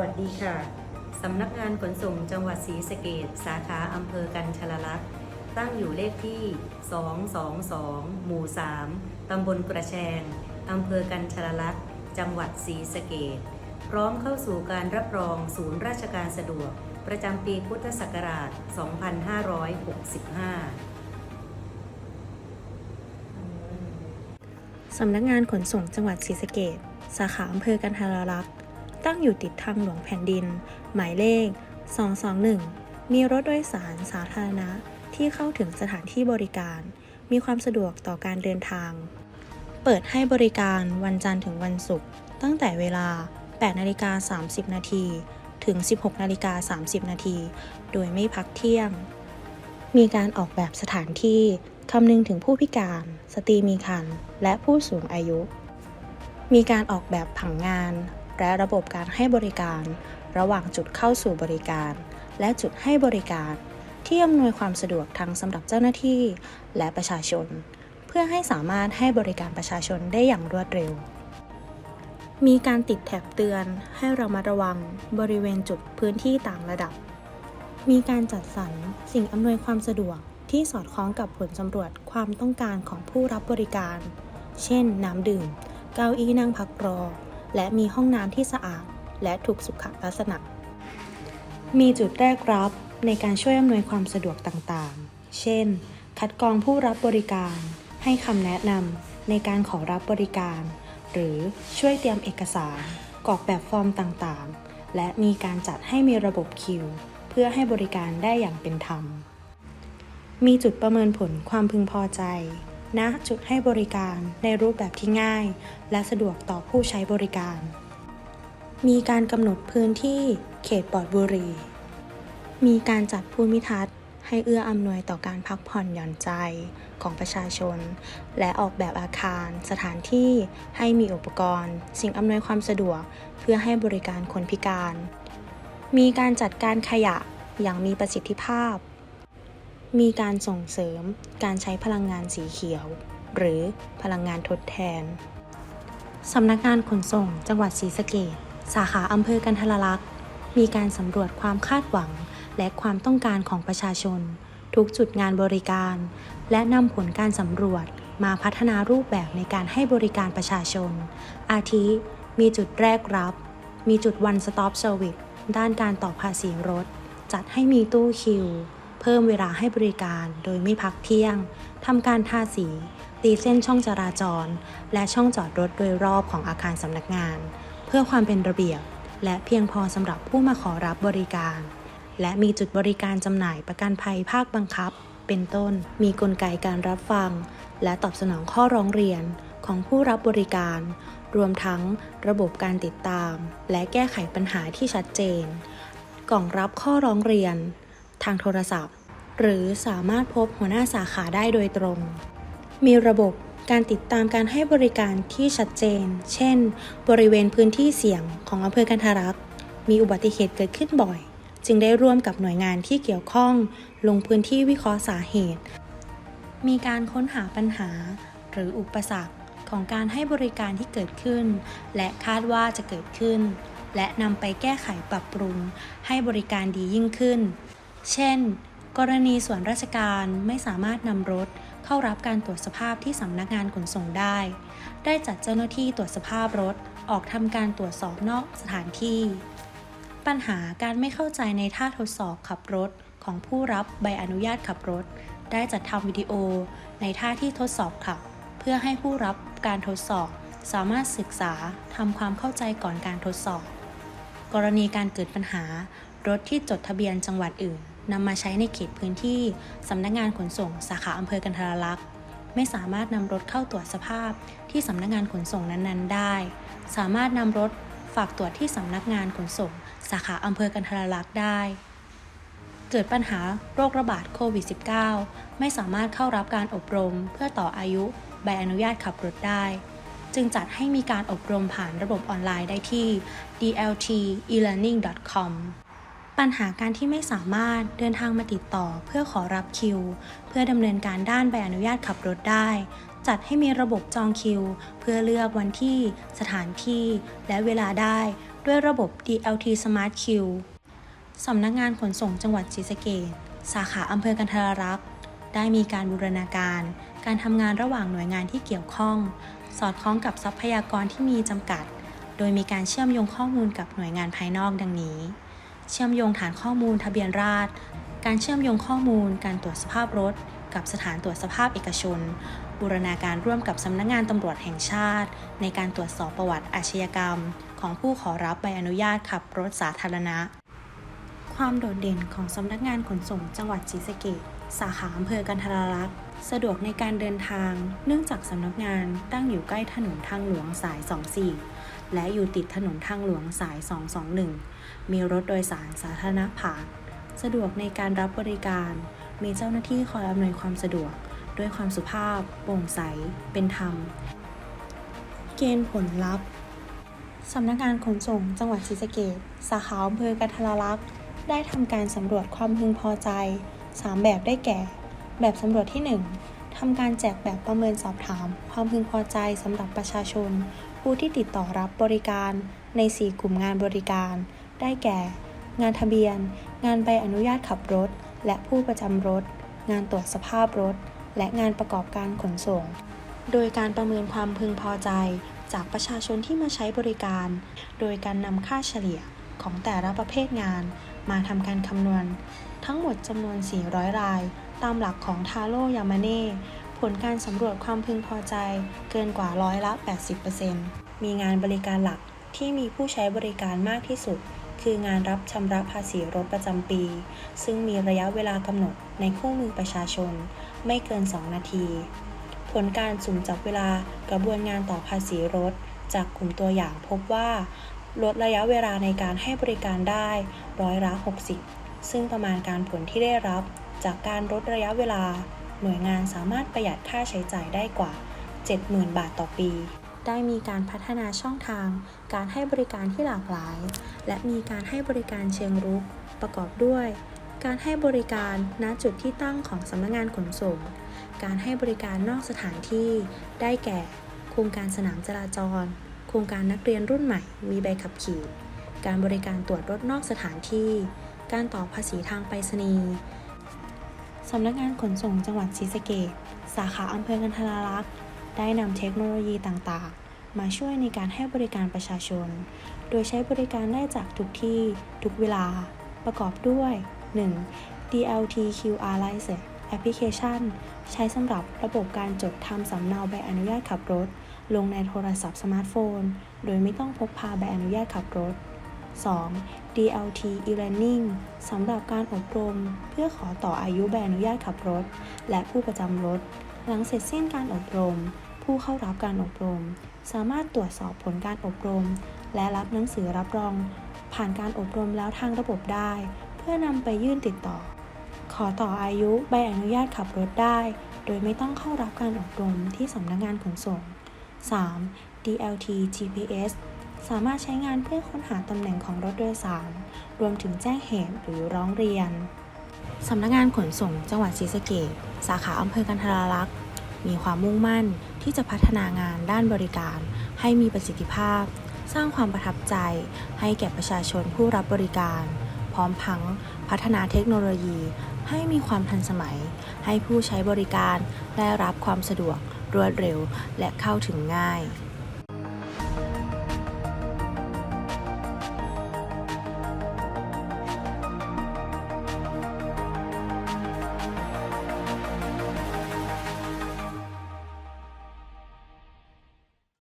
สวัสดีค่ะ สำนักงานขนส่งจังหวัดศรีสะเกษสาขาอำเภอกันชลลักษณ์ตั้งอยู่เลขที่ 222 หมู่ 3 ตำบลกระแชง อำเภอกันชลลักษณ์ จังหวัดศรีสะเกษพร้อมเข้าสู่การรับรองศูนย์ราชการสะดวก ประจำปีพุทธศักราช 2565สำนักงานขนส่งจังหวัดศรีสะเกษสาขาอำเภอกันทรลักษ์ ตั้งอยู่ติดทางหลวงแผ่นดิน หมายเลข 221 มีรถโดยสารสาธารณะที่เข้าถึงสถานที่บริการ มีความสะดวกต่อการเดินทาง เปิดให้บริการวันจันทร์ถึงวันศุกร์ตั้งแต่เวลา 8นาฬิกา30 นาทีถึง 16นาฬิกา30 นาที โดยไม่พักเที่ยง มีการออกแบบสถานที่คำนึงถึงผู้พิการ สตรีมีครรภ์และผู้สูงอายุ มีการออกแบบผังงาน และระบบการให้บริการ ระหว่างจุดเข้าสู่บริการ และจุดให้บริการ ที่อำนวยความสะดวกทั้งสำหรับเจ้าหน้าที่ และประชาชน เพื่อให้สามารถให้บริการประชาชนได้อย่างรวดเร็ว มีการติดแถบเตือนให้เรามาระวังบริเวณจุดพื้นที่ต่างระดับ มีการจัดสรรสิ่งอำนวยความสะดวกที่สอดคล้องกับผลสำรวจความต้องการของผู้รับบริการ เช่น น้ำดื่ม เก้าอี้นั่งพักรอ และมีห้องน้ำที่สะอาด และถูกสุขลักษณะ มีจุดแรกรับในการช่วยอำนวยความสะดวกต่างๆ เช่น คัดกรองผู้รับบริการ ให้คำแนะนำในการขอรับบริการ หรือช่วยเตรียมเอกสาร กรอกแบบฟอร์มต่างๆ และมีการจัดให้มีระบบคิว เพื่อให้บริการได้อย่างเป็นธรรม มีจุดประเมินผลความพึงพอใจ ณจุดให้บริการในรูปแบบที่ง่าย และสะดวกต่อผู้ใช้บริการ มีการกำหนดพื้นที่เขตปลอดบุหรี่ มีการจัดภูมิทัศน์ ให้เอื้ออำนวยต่อการพักผ่อนหย่อนใจของประชาชน และออกแบบอาคาร สถานที่ให้มีอุปกรณ์ สิ่งอำนวยความสะดวกเพื่อให้บริการคนพิการ มีการจัดการขยะอย่างมีประสิทธิภาพ มีการส่งเสริมการใช้พลังงานสีเขียว หรือพลังงานทดแทน สำนักงานขนส่งจังหวัดศรีสะเกษสาขาอำเภอกันทรลักษณ์มีการสำรวจความคาดหวังและความต้องการของประชาชน ทุกจุดงานบริการ และนำผลการสำรวจมาพัฒนารูปแบบในการให้บริการประชาชน อาทิ มีจุดแรกรับ มีจุด one stop service ด้านการต่อภาษีรถ จัดให้มีตู้คิว เพิ่มเวลาให้บริการโดยไม่พักเที่ยง ทำการทาสี ตีเส้นช่องจราจร และช่องจอดรถโดยรอบของอาคารสำนักงาน เพื่อความเป็นระเบียบ และเพียงพอสำหรับผู้มาขอรับบริการ และมีจุดบริการจำหน่ายประกันภัยภาคบังคับ เป็นต้น มีกลไกการรับฟัง และตอบสนองข้อร้องเรียนของผู้รับบริการ รวมทั้งระบบการติดตาม และแก้ไขปัญหาที่ชัดเจน กล่องรับข้อร้องเรียนางโทรศัพท์ หรือสามารถพบหัวหน้าสาขาได้โดยตรง มีระบบการติดตามการให้บริการที่ชัดเจน เช่น บริเวณพื้นที่เสี่ยงของอำเภอกันทารักษ์มีอุบัติเหตุเกิดขึ้นบ่อย จึงได้ร่วมกับหน่วยงานที่เกี่ยวข้อง ลงพื้นที่วิเคราะห์สาเหตุ มีการค้นหาปัญหา หรืออุปสรรคของการให้บริการที่เกิดขึ้น และคาดว่าจะเกิดขึ้น และนำไปแก้ไขปรับปรุง ให้บริการดียิ่งขึ้น เช่น กรณีส่วนราชการไม่สามารถนำรถเข้ารับการตรวจสภาพที่สำนักงานขนส่งได้ ได้จัดเจ้าหน้าที่ตรวจสภาพรถออกทำการตรวจสอบนอกสถานที่ ปัญหาการไม่เข้าใจในท่าทดสอบขับรถของผู้รับใบอนุญาตขับรถ ได้จัดทำวิดีโอในท่าที่ทดสอบขับ เพื่อให้ผู้รับการทดสอบสามารถศึกษาทำความเข้าใจก่อนการทดสอบ กรณีการเกิดปัญหา รถที่จดทะเบียนจังหวัดอื่นนำมาใช้ในเขตพื้นที่สำนักงานขนส่งสาขาอำเภอกันทรลักษณ์ไม่สามารถนำรถเข้าตรวจสภาพที่สำนักงานขนส่งนั้นๆ ได้ สามารถนำรถฝากตรวจที่สำนักงานขนส่ง สาขาอำเภอกันทรลักษณ์ได้ เกิดปัญหาโรคระบาดโควิด -19 ไม่สามารถเข้ารับการอบรมเพื่อต่ออายุใบอนุญาตขับรถได้ จึงจัดให้มีการอบรมผ่านระบบออนไลน์ได้ที่ dlt-elearning.com ปัญหาการที่ไม่สามารถเดินทางมาติดต่อเพื่อขอรับคิว เพื่อดำเนินการด้านใบอนุญาตขับรถได้ จัดให้มีระบบจองคิว เพื่อเลือกวันที่ สถานที่ และเวลาได้ด้วยระบบ DLT Smart Queue สำนักงานขนส่งจังหวัดศรีสะเกษสาขาอำเภอกันทรรักษ์ ได้มีการบูรณาการ การทำงานระหว่างหน่วยงานที่เกี่ยวข้อง สอดคล้องกับทรัพยากรที่มีจำกัด โดยมีการเชื่อมโยงข้อมูลกับหน่วยงานภายนอกดังนี้ เชื่อมโยงฐานข้อมูลทะเบียนราษฎรการเชื่อมโยงข้อมูล การตรวจสภาพรถ กับสถานตรวจสภาพเอกชน บูรณาการร่วมกับสำนักงานตำรวจแห่งชาติ ในการตรวจสอบประวัติอาชญากรรม ของผู้ขอรับใบอนุญาตขับรถสาธารณะ ความโดดเด่นของสำนักงานขนส่งจังหวัดศรีสะเกษสาขาอำเภอกันทรลักษ์สะดวกในการเดินทาง เนื่องจากสำนักงานตั้งอยู่ใกล้ถนนทางหลวงสาย 24 และอยู่ติดถนนทางหลวงสาย 221 มีรถโดยสารสาธารณะผ่าน สะดวกในการรับบริการ มีเจ้าหน้าที่คอยอำนวยความสะดวก ด้วยความสุภาพ โปร่งใส เป็นธรรม เกณฑ์ผลลัพธ์สำนักงานขนส่งจังหวัดศรีสะเกษสาขาอำเภอกันทรลักษณ์ได้ทำการสำรวจความพึงพอใจ 3 แบบได้แก่ แบบสำรวจที่ 1ทำการแจกแบบประเมินสอบถาม ความพึงพอใจสำหรับประชาชน ผู้ที่ติดต่อรับบริการใน 4 กลุ่มงานบริการ ได้แก่ งานทะเบียน งานใบอนุญาตขับรถ และผู้ประจำรถ งานตรวจสภาพรถ และงานประกอบการขนส่ง โดยการประเมินความพึงพอใจจากประชาชนที่มาใช้บริการ โดยการนำค่าเฉลี่ยของแต่ละประเภทงานมาทำการคำนวณ ทั้งหมดจำนวน 400 ราย ตามหลักของทาโร่ยามาเน่ ผลการสำรวจความพึงพอใจเกินกว่าร้อยละ 80%มีงานบริการหลักที่มีผู้ใช้บริการมากที่สุด คืองานรับชำระภาษีรถประจำปี ซึ่งมีระยะเวลากำหนดในคู่มือประชาชน ไม่เกิน 2 นาที ผลการสุ่มจับเวลากระบวนงานต่อภาษีรถ จากกลุ่มตัวอย่างพบว่าลดระยะเวลาในการให้บริการได้ร้อยละ 60 ซึ่งประมาณการผลที่ได้รับจากการลดระยะเวลา หน่วยงานสามารถประหยัดค่าใช้จ่ายได้กว่า 70,000 บาทต่อปี ได้มีการพัฒนาช่องทาง การให้บริการที่หลากหลาย และมีการให้บริการเชิงรุก ประกอบด้วย การให้บริการณจุดที่ตั้งของสำนักงานขนส่ง การให้บริการนอกสถานที่ ได้แก่ โครงการสนามจราจร โครงการนักเรียนรุ่นใหม่ มีใบขับขี่ การบริการตรวจรถนอกสถานที่ การต่อภาษีทางไปรษณีย์ สำนักงานขนส่งจังหวัดศรีสะเกษสาขาอำเภอกันทราลักษ์ได้นำเทคโนโลยีต่างๆ มาช่วยในการให้บริการประชาชน โดยใช้บริการได้จากทุกที่ทุกเวลา ประกอบด้วย 1. DLT QR License Application ใช้สำหรับระบบการจดทำสำเนาใบอนุญาตขับรถ ลงในโทรศัพท์สมาร์ทโฟน โดยไม่ต้องพกพาใบอนุญาตขับรถ 2. DLT e-learning สำหรับการอบรม เพื่อขอต่ออายุใบอนุญาตขับรถ และผู้ประจำรถ หลังเสร็จสิ้นการอบรม ผู้เข้ารับการอบรม สามารถตรวจสอบผลการอบรม และรับหนังสือรับรอง ผ่านการอบรมแล้วทางระบบได้ เพื่อนำไปยื่นติดต่อ ขอต่ออายุใบอนุญาตขับรถได้ โดยไม่ต้องเข้ารับการอบรมที่สำนักงานขนส่ง 3. DLT GPS สามารถใช้งานเพื่อค้นหาตำแหน่งของรถโดยสาร รวมถึงแจ้งเหตุหรือร้องเรียน สำนักงานขนส่งจังหวัดศรีสะเกษสาขาอำเภอกันทราลักษณ์มีความมุ่งมั่นที่จะพัฒนางานด้านบริการ ให้มีประสิทธิภาพ สร้างความประทับใจ ให้แก่ประชาชนผู้รับบริการ พร้อมพังพัฒนาเทคโนโลยี ให้มีความทันสมัย ให้ผู้ใช้บริการได้รับความสะดวกรวดเร็วและเข้าถึงง่าย